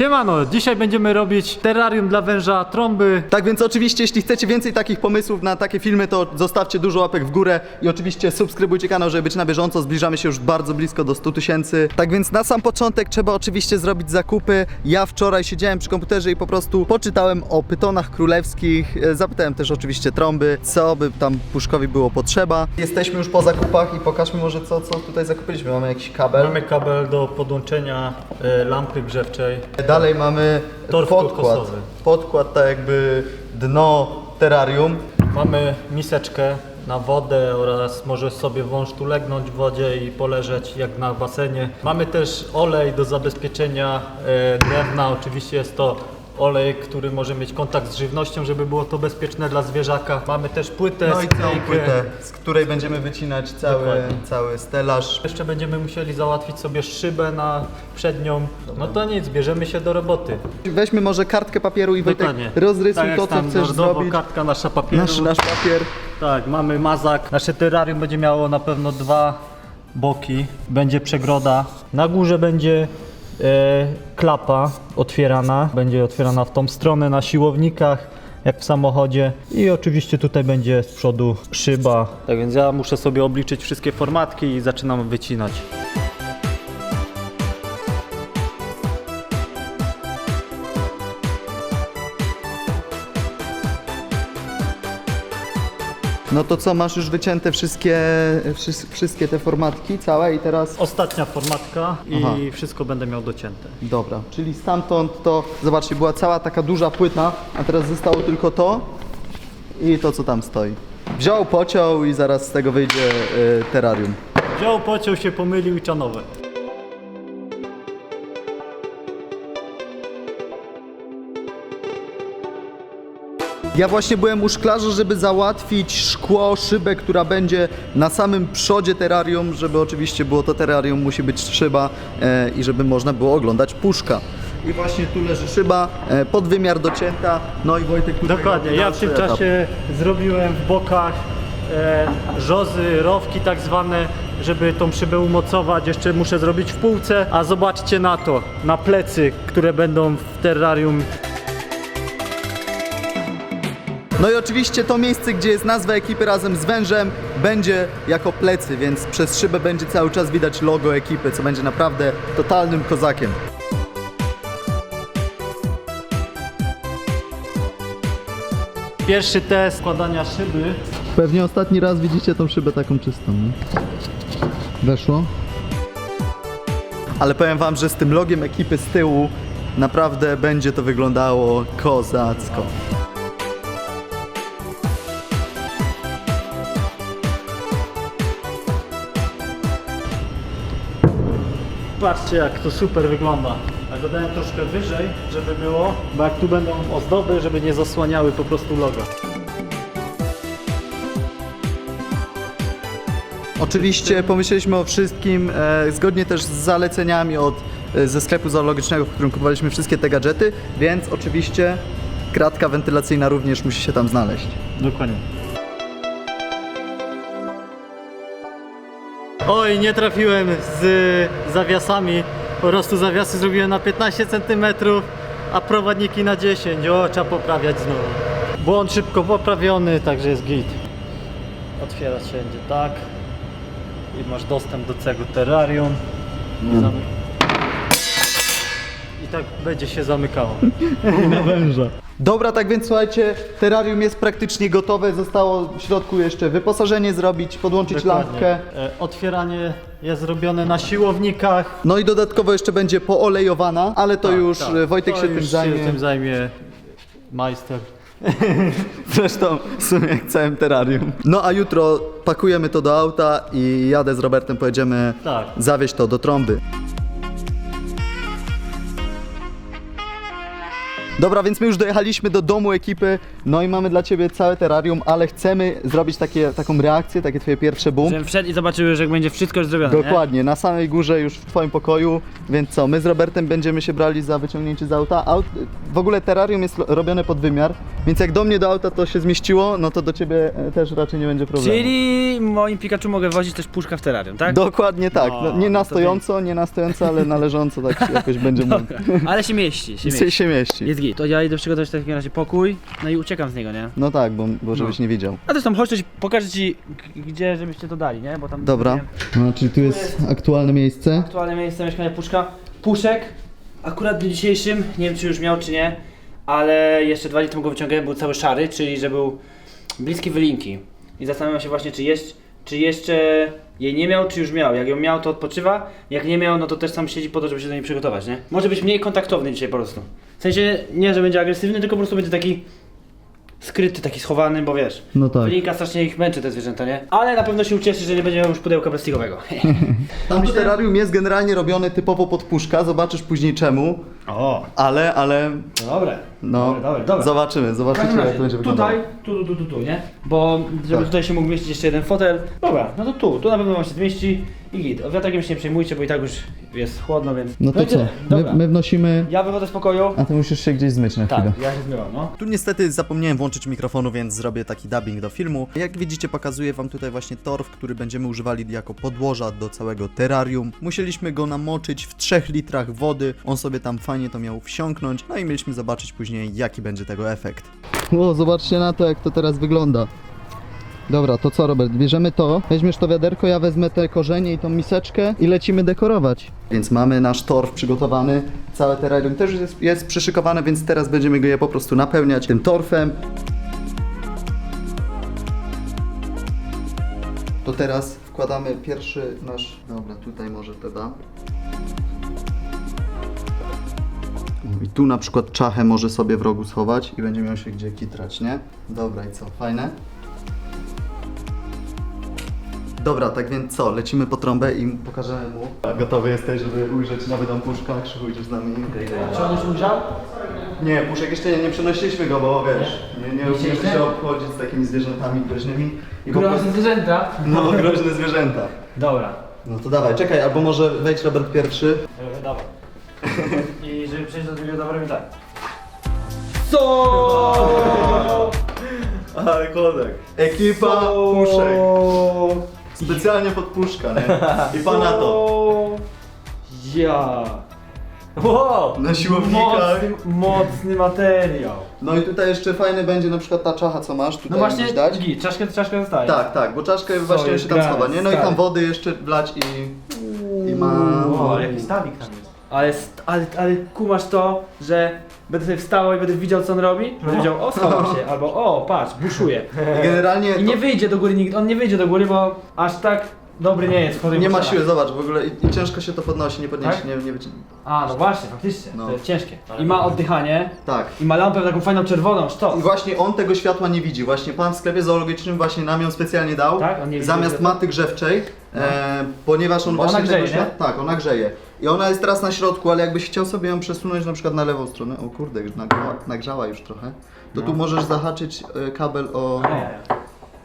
Siemano, dzisiaj będziemy robić terrarium dla węża trąby. Tak więc oczywiście, jeśli chcecie więcej takich pomysłów na takie filmy, to zostawcie dużo łapek w górę i oczywiście subskrybujcie kanał, żeby być na bieżąco. Zbliżamy się już bardzo blisko do 100 tysięcy. Tak więc na sam początek trzeba oczywiście zrobić zakupy. Ja wczoraj siedziałem przy komputerze i po prostu poczytałem o pytonach królewskich. E, Zapytałem też oczywiście trąby, co by tam Puszkowi było potrzeba. Jesteśmy już po zakupach i pokażmy może co, co tutaj zakupiliśmy. Mamy jakiś kabel. Mamy kabel do podłączenia e, lampy grzewczej. Dalej mamy Torf podkład. kokosowy. Podkład tak jakby dno terrarium. Mamy miseczkę na wodę oraz możesz sobie wąż tu legnąć w wodzie i poleżeć jak na basenie. Mamy też olej do zabezpieczenia e, drewna. Oczywiście jest to olej, który może mieć kontakt z żywnością, żeby było to bezpieczne dla zwierzaka. Mamy też płytę, No i całą sklejkę. płytę, z której będziemy wycinać cały, Dokładnie. cały stelaż. Jeszcze będziemy musieli załatwić sobie szybę na przednią. No to nic, bierzemy się do roboty. Weźmy może kartkę papieru i Wojtek rozrysuj tak jak to, co chcesz zrobić. kartka nasza papieru. Nasz, nasz papier. Tak, mamy mazak. Nasze terrarium będzie miało na pewno dwa boki. Będzie przegroda. Na górze będzie klapa otwierana. Będzie otwierana w tą stronę na siłownikach, jak w samochodzie. I oczywiście tutaj będzie z przodu szyba. Tak więc ja muszę sobie obliczyć wszystkie formatki i zaczynam wycinać. No to co, masz już wycięte wszystkie, wszys- wszystkie te formatki całe i teraz... Ostatnia formatka i Aha. wszystko będę miał docięte. Dobra, czyli stamtąd to, zobaczcie, była cała taka duża płyta, a teraz zostało tylko to i to, co tam stoi. Wziął, pociął i zaraz z tego wyjdzie y, terrarium. Wziął, pociął się, pomylił i czanowe. Ja właśnie byłem u szklarza, żeby załatwić szkło, szybę, która będzie na samym przodzie terrarium, żeby oczywiście było to terrarium, musi być szyba e, i żeby można było oglądać puszka. I właśnie tu leży szyba, e, pod wymiar docięta, no i Wojtek tutaj Dokładnie, robi ja w tym etap. czasie zrobiłem w bokach e, żozy, rowki tak zwane, żeby tą szybę umocować. Jeszcze muszę zrobić w półce, a zobaczcie na to, na plecy, które będą w terrarium. No i oczywiście to miejsce, gdzie jest nazwa ekipy razem z wężem, będzie jako plecy, więc przez szybę będzie cały czas widać logo ekipy, co będzie naprawdę totalnym kozakiem. Pierwszy test składania szyby. Pewnie ostatni raz widzicie tą szybę taką czystą, nie? Weszło? Ale powiem wam, że z tym logiem ekipy z tyłu naprawdę będzie to wyglądało kozacko. Patrzcie jak to super wygląda. Ja go dałem troszkę wyżej, żeby było, bo jak tu będą ozdoby, żeby nie zasłaniały po prostu logo. Oczywiście pomyśleliśmy o wszystkim, e, zgodnie też z zaleceniami od, e, ze sklepu zoologicznego, w którym kupowaliśmy wszystkie te gadżety, więc oczywiście kratka wentylacyjna również musi się tam znaleźć. Dokładnie. Oj, nie trafiłem z zawiasami. Po prostu zawiasy zrobiłem na 15 cm, a prowadniki na 10. O, trzeba poprawiać znowu. Błąd szybko poprawiony, także jest git. Otwierać się będzie tak. I masz dostęp do całego terrarium. I, zamy... I tak będzie się zamykało. na węża. Dobra, tak więc słuchajcie, terrarium jest praktycznie gotowe, zostało w środku jeszcze wyposażenie zrobić, podłączyć lampkę. E, Otwieranie jest zrobione na siłownikach. No i dodatkowo jeszcze będzie poolejowana, ale to Tak, już tak. e, Wojtek To się tym już zajmie. tym zajmie majster. Zresztą w sumie jak całym terrarium. No a jutro pakujemy to do auta i jadę z Robertem, pojedziemy Tak. zawieźć to do trąby. Dobra, więc my już dojechaliśmy do domu ekipy, no i mamy dla ciebie całe terrarium, ale chcemy zrobić takie, taką reakcję, takie twoje pierwsze boom. Żebym wszedł i zobaczył, że jak będzie wszystko już zrobione, nie? Dokładnie, na samej górze już w twoim pokoju, więc co, my z Robertem będziemy się brali za wyciągnięcie z auta. Aut, w ogóle terrarium jest lo- robione pod wymiar, więc jak do mnie do auta to się zmieściło, no to do ciebie e, też raczej nie będzie problemu. Czyli moim Pikachu mogę wozić też puszka w terrarium, tak? Dokładnie tak, no, No, nie to na stojąco, nie na stojąco, ale na leżąco tak się jakoś będzie mógł. Ale się mieści, się Się, mieści. się mieści. Jest git. To ja idę przygotować w takim razie pokój, no i uciekam z niego, nie? No tak, bo, bo żebyś nie widział. A zresztą chodź, coś pokażę ci, g- gdzie żebyście to dali, nie? Bo tam... Dobra. No, czyli tu jest aktualne miejsce. Aktualne miejsce mieszkania Puszka. Puszek, akurat w dniu dzisiejszym, nie wiem czy już miał czy nie, ale jeszcze dwa dni temu go wyciągałem, był cały szary, czyli że był bliski wylinki. I zastanawiam się właśnie, czy, jest, czy jeszcze jej nie miał, czy już miał. Jak ją miał, to odpoczywa, jak nie miał, no to też sam siedzi po to, żeby się do niej przygotować, nie? Może być mniej kontaktowny dzisiaj po prostu. W sensie, nie, że będzie agresywny, tylko po prostu będzie taki skryty, taki schowany, bo wiesz, No tak. wylinka strasznie ich męczy te zwierzęta, nie? Ale na pewno się ucieszy, że nie będzie miał już pudełka plastikowego. Tam terrarium jest generalnie robione typowo pod puszka, zobaczysz później czemu, o, ale, ale no dobre. no, Dobre, dobre, dobre. zobaczymy, W każdym jak razie, to będzie wyglądało. tutaj, tu, tu, tu, tu, tu, nie? Bo żeby Tak. tutaj się mógł mieścić jeszcze jeden fotel. Dobra, no to tu, tu na pewno wam się zmieści i git. O wiatrakiem się nie przejmujcie, bo i tak już jest chłodno, więc... No to i co, tyle. my, my wnosimy, Ja wychodzę z pokoju. a ty musisz się gdzieś zmyć na Tak, chwilę. ja się zmywam, no. Tu niestety zapomniałem włączyć mikrofonu, więc zrobię taki dubbing do filmu. Jak widzicie, pokazuję wam tutaj właśnie torf, który będziemy używali jako podłoża do całego terrarium. Musieliśmy go namoczyć w 3 litrach wody, on sobie tam fajnie to miał wsiąknąć, no i mieliśmy zobaczyć później, jaki będzie tego efekt. O, zobaczcie na to, jak to teraz wygląda. Dobra, to co Robert, bierzemy to, weźmiesz to wiaderko, ja wezmę te korzenie i tą miseczkę i lecimy dekorować. Więc mamy nasz torf przygotowany, całe terrarium też jest, jest przyszykowane, więc teraz będziemy go je po prostu napełniać tym torfem. To teraz wkładamy pierwszy nasz, dobra, tutaj może to da. I tu na przykład czachę może sobie w rogu schować i będzie miał się gdzie kitrać, nie? Dobra i co, fajne? Dobra, tak więc co, lecimy po trąbę i pokażemy mu. Gotowy jesteś, żeby ujrzeć nowy dom Puszka? Krzychu, idziesz z nami? Czy on już ujrzał? Nie, Puszek jeszcze nie, nie przenosiliśmy go, bo wiesz, nie, nie umiemy chcieliście? się obchodzić z takimi zwierzętami groźnymi. I po Groźne prostu, zwierzęta. no, groźne zwierzęta. Dobra. No to dawaj, czekaj, albo może wejdź Robert pierwszy. Dobra. I żeby przejść do drugiego, dobra, tak. Co? Ale kodek. Ekipa Puszek. Specjalnie pod Puszka, nie? I pana to. Ja. Wow! Na siłownikach. Mocny, mocny materiał. No i tutaj jeszcze fajny będzie na przykład ta czacha, co masz, tutaj No właśnie, musisz dać. git, czaszkę, czaszkę zostaje. Tak, tak, bo czaszkę właśnie jest się tam grane, schowa, nie? No i stary. tam wody jeszcze wlać i... I ma... Wow, ale jaki stawik tam jest. Ale, st- ale, ale kumasz to, że będę sobie wstał i będę widział co on robi? Będę wiedział, o schowam się, albo o patrz, buszuje. I generalnie I nie to wyjdzie do góry nigdy, on nie wyjdzie do góry, bo aż tak dobry nie jest. w chorej nie ma siły, zobacz, w ogóle i, i ciężko się to podnosi, nie podniesie, Tak? nie, nie wyci- A, no właśnie, faktycznie, No. to jest ciężkie. I ma oddychanie, Tak. i ma lampę taką fajną czerwoną, sztos. I właśnie on tego światła nie widzi. Właśnie pan w sklepie zoologicznym właśnie nam ją specjalnie dał. Tak? On nie widzi zamiast tego? maty grzewczej, e, ponieważ on Bo ona właśnie grzeje, tego świat... Tak, ona grzeje. I ona jest teraz na środku, ale jakbyś chciał sobie ją przesunąć na przykład na lewą stronę, o kurde, już nagrzała, nagrzała już trochę, to tu możesz zahaczyć e, kabel o,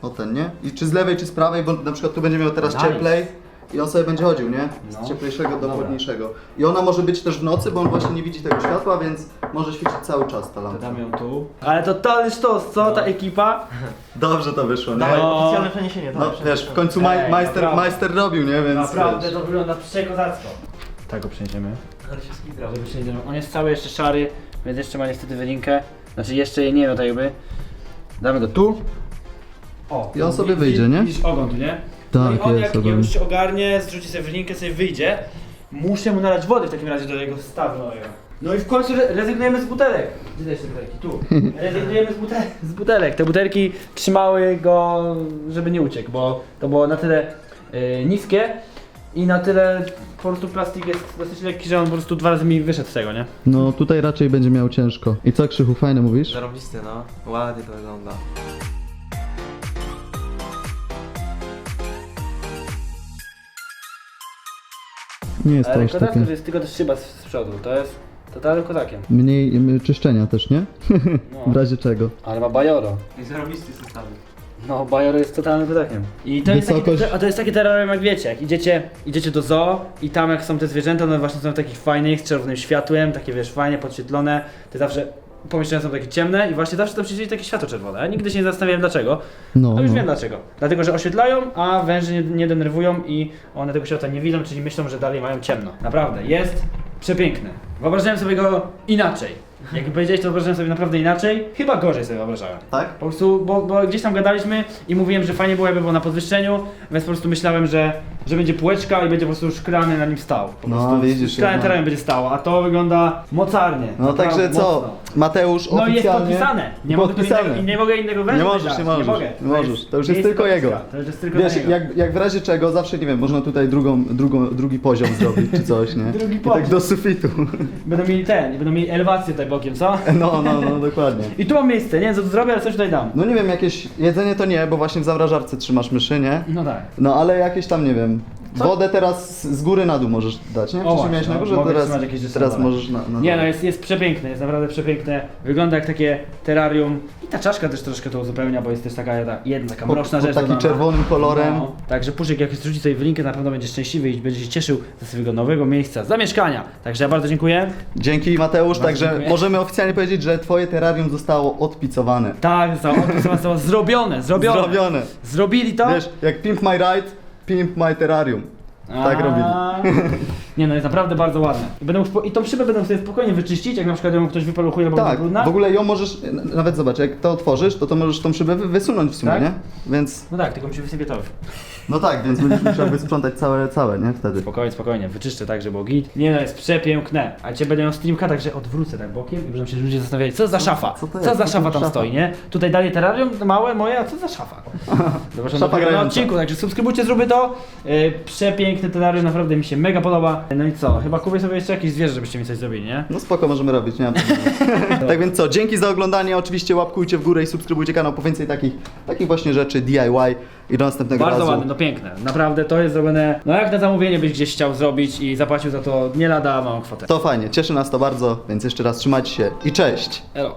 o ten, nie? I czy z lewej, czy z prawej, bo na przykład tu będzie miał teraz Nice. cieplej i on sobie będzie chodził, nie? Z No. cieplejszego do Dobra. chłodniejszego. I ona może być też w nocy, bo on właśnie nie widzi tego światła, więc może świecić cały czas ta lampa. Dam ją tu. Ale totalny sztos, co ta ekipa? Dobrze to wyszło, nie? Dawaj. No. Oficjalne przeniesienie, No dawaj, wiesz, w końcu maj, Ej, majster, naprawdę. majster robił, nie? Więc Naprawdę wiesz. to wygląda przekozacko. Tak go przejdziemy. Ale się skidrał. Żeby przejdziemy. On jest cały jeszcze szary, więc jeszcze ma niestety wylinkę. Znaczy jeszcze jej nie ma tak jakby. Damy go tu. O. I on sobie Wi- wyjdzie, nie? Widzisz ogon tu, nie? no i Tak, on jest jak, ogon. już się ogarnie, zrzuci sobie wylinkę, sobie wyjdzie, muszę mu nalać wody w takim razie do jego stawu nowego. No i w końcu re- rezygnujemy z butelek. Gdzie te butelki? Tu. Rezygnujemy z, butel z butelek. Te butelki trzymały go, żeby nie uciekł, bo to było na tyle y, niskie i na tyle po prostu plastik jest dosyć lekki, że on po prostu dwa razy mi wyszedł z tego, nie? No tutaj raczej będzie miał ciężko. I co Krzychu, fajne mówisz? Zarobisty, no. Ładnie to wygląda. Nie jest to Ale aż takie... że jest tylko ta szyba z, z przodu, to jest Totalnym kozakiem. Mniej m, czyszczenia też, nie? No. W razie czego. Ale ma bajoro. I zarobisty zestawy. No, Bajor jest totalnym kozakiem. I to jest, taki, to, a to jest takie terrarium jak wiecie, jak idziecie, idziecie do zoo i tam jak są te zwierzęta, one właśnie są takich fajnych, z czerwonym światłem, takie wiesz, fajnie podświetlone, te zawsze pomieszczenia są takie ciemne i właśnie zawsze tam się takie światło czerwone. Ja nigdy się nie zastanawiałem dlaczego, No, a już no. wiem dlaczego. Dlatego, że oświetlają, a węże nie, nie denerwują i one tego światła nie widzą, czyli myślą, że dalej mają ciemno. Naprawdę, jest przepiękny. Wyobrażałem sobie go inaczej. Jak powiedziałeś, to wyobrażałem sobie naprawdę inaczej. Chyba gorzej sobie wyobrażałem. Tak? Po prostu, bo, bo gdzieś tam gadaliśmy i mówiłem, że fajnie było jakby było na podwyższeniu, więc po prostu myślałem, że, że będzie półeczka i będzie po prostu szklany na nim stał. Po No, prostu widzisz, Szklany jednak. terrarium będzie stało, a to wygląda mocarnie. No Naprawdę także co, mocno. Mateusz No i jest oficjalnie... podpisane. Nie mogę, tu innego, nie mogę innego węża Nie możesz, nie możesz, mogę. nie możesz. To już jest tylko podpiska. jego. To już jest tylko Wiesz, niego. jak, jak w razie czego, zawsze, nie wiem, można tutaj drugą, drugą, drugi poziom zrobić czy coś, nie? Drugi I poziom. tak do sufitu. Będą mieli ten, będą mieli elewację tutaj bokiem, co? No, no, no, dokładnie. I tu mam miejsce, nie wiem co tu zrobię, ale coś tutaj dam. No nie wiem, jakieś jedzenie to nie, bo właśnie w zamrażarce trzymasz myszy, nie? No tak. No ale jakieś tam, nie wiem, Co? wodę teraz z góry na dół możesz dać, nie? Wcześniej właśnie, miałeś na no, górze, mogę teraz, trzymać jakieś teraz na możesz na, na Nie no, jest, jest przepiękne, jest naprawdę przepiękne. Wygląda jak takie terrarium. I ta czaszka też troszkę to uzupełnia, bo jest też taka jedna, jedna taka Pod- mroczna pod rzecz. takim dodana. czerwonym kolorem. No. Także Puszek jak rzuci sobie w linkę, na pewno będzie szczęśliwy i będzie się cieszył ze swojego nowego miejsca zamieszkania. Także ja bardzo dziękuję. Dzięki Mateusz, także dziękuję. możemy oficjalnie powiedzieć, że twoje terrarium zostało odpicowane. Tak, zostało, zostało, zostało zrobione, zrobione. Zrobione. Zrobili to. Wiesz, jak Pimp My Ride, Pimp My Terrarium. Tak A. robili. Nie no, jest naprawdę bardzo ładne. I, spo- I tą szybę będą sobie spokojnie wyczyścić, jak na przykład ją ktoś wypaluchuje, bo Tak, brudna. w ogóle ją możesz, n- nawet zobacz, jak to otworzysz, to to możesz tą szybę wy- wysunąć w sumie, Tak? nie? Więc, No tak, tylko musi być gotowy. No tak, więc będziesz musiał wysprzątać całe, całe, nie? Wtedy. Spokojnie, spokojnie, wyczyszczę tak, żeby było git. Nie no, jest przepiękne. A cię będę miał streamka, także odwrócę tak bokiem i będą się ludzie zastanawiali, co za szafa? co to jest? za Co szafa za tam szafa? stoi, nie? Tutaj dalej terrarium małe moje, a co za szafa? Zobaczymy Szafa na grająca. odcinku, także subskrybujcie, zróbmy to. Yy, przepiękne terrarium, naprawdę mi się mega podoba. No i co, chyba kupię sobie jeszcze jakieś zwierzę, żebyście mi coś zrobili, nie? No spoko, możemy robić, nie ma problemu. Tak więc co, dzięki za oglądanie, oczywiście łapkujcie w górę i subskrybujcie kanał po więcej takich, takich właśnie rzeczy DIY i do następnego Bardzo razu. ładne, no piękne. Naprawdę to jest zrobione, no jak na zamówienie byś gdzieś chciał zrobić i zapłacił za to nie lada małą kwotę. To fajnie, cieszy nas to bardzo, więc jeszcze raz trzymajcie się i cześć! Elo.